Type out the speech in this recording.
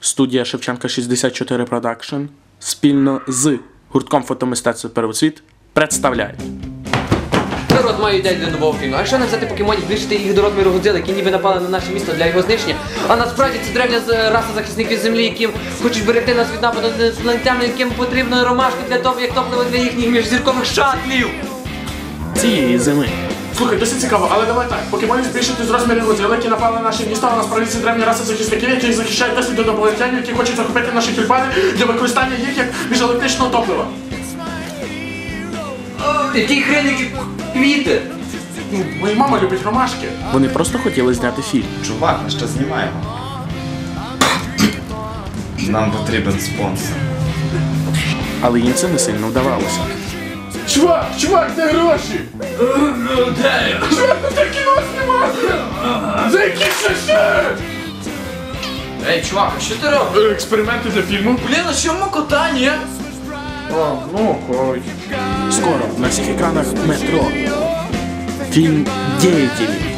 студія Шевченка 64 Продакшн спільно з гуртком фотомистецтва Первоцвіт представляють. Народ має ідею для нового фільму. А якщо не взяти покемонів, збільшити їх до розміру Годзили, які ніби напали на наше місто для його знищення. А насправді це древня раса захисників землі, які хочуть берегти нас від нападу інопланетян, яким потрібно ромашки для того, як топливо для їхніх міжзіркових шатлів. Цієї зими Слухай, досить цікаво, але давай так. Покемонів збільшити з розмірів які напали на наше місто, а насправді це древні раси захисників, які захищають нас від інопланетянів, які хочуть захопити наші тюльпани для використання їх як міжелектричного топлива. Які хреники квіти. Ну, Моя мама любить ромашки. вони просто хотіли зняти фільм. Чувак, ми ще знімаємо. Нам потрібен спонсор. Але їм це не сильно вдавалося. Чувак, чувак, де гроші? Де? Чувак, ну ти кіно знімати! За які ще? Ей, чувак, а що ти робиш? Експерименти для фільму. Блін, а що макота, ні? А, ну окей. Скоро на всіх екранах метро. Фільм «Деятелі».